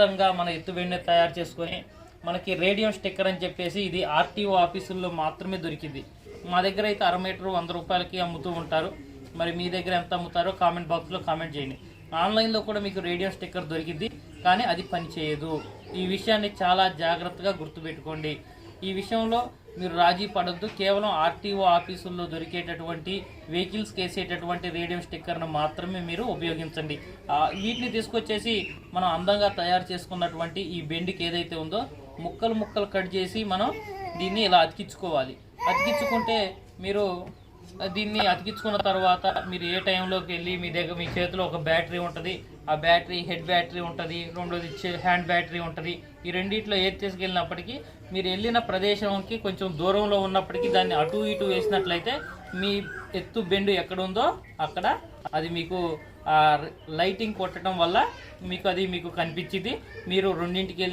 సొంతంగా మన ఎత్తు వెండి తయారు చేసుకొని మనకి రేడియం స్టిక్కర్ అని చెప్పేసి ఇది ఆర్టీఓ ఆఫీసుల్లో మాత్రమే దొరికింది. మా దగ్గర అయితే అర మీటర్ వంద రూపాయలకి అమ్ముతూ ఉంటారు. మరి మీ దగ్గర ఎంత అమ్ముతారో కామెంట్ బాక్స్లో కామెంట్ చేయండి. ఆన్లైన్లో కూడా మీకు రేడియం స్టిక్కర్ దొరికింది కానీ అది పనిచేయదు. ఈ విషయాన్ని చాలా జాగ్రత్తగా గుర్తుపెట్టుకోండి. ఈ విషయంలో మీరు రాజీ పడద్దు. కేవలం ఆర్టీఓ ఆఫీసుల్లో దొరికేటటువంటి వెహికల్స్కి వేసేటటువంటి రేడియం స్టిక్కర్ను మాత్రమే మీరు ఉపయోగించండి. వీటిని తీసుకొచ్చేసి మనం అందంగా తయారు చేసుకున్నటువంటి ఈ బెండికి ఏదైతే ఉందో ముక్కలు ముక్కలు కట్ చేసి మనం దీన్ని ఇలా అతికించుకోవాలి. అతికించుకుంటే మీరు దీన్ని అతికించుకున్న తర్వాత మీరు ఏ టైంలోకి వెళ్ళి మీ దగ్గర మీ చేతిలో ఒక బ్యాటరీ ఉంటుంది ఆ బ్యాటరీ హెడ్ బ్యాటరీ ఉంటుంది రెండోది హ్యాండ్ బ్యాటరీ ఉంటుంది ఈ రెండిట్లో ఏది తీసుకెళ్ళినప్పటికీ మీరు వెళ్ళిన ప్రదేశంకి కొంచెం దూరంలో ఉన్నప్పటికీ దాన్ని అటు ఇటు వేసినట్లయితే మీ ఎత్తు బెండు ఎక్కడుందో అక్కడ అది మీకు ఆ లైటింగ్ కొట్టడం వల్ల మీకు అది మీకు కనిపించింది. మీరు రెండింటికి వెళ్ళి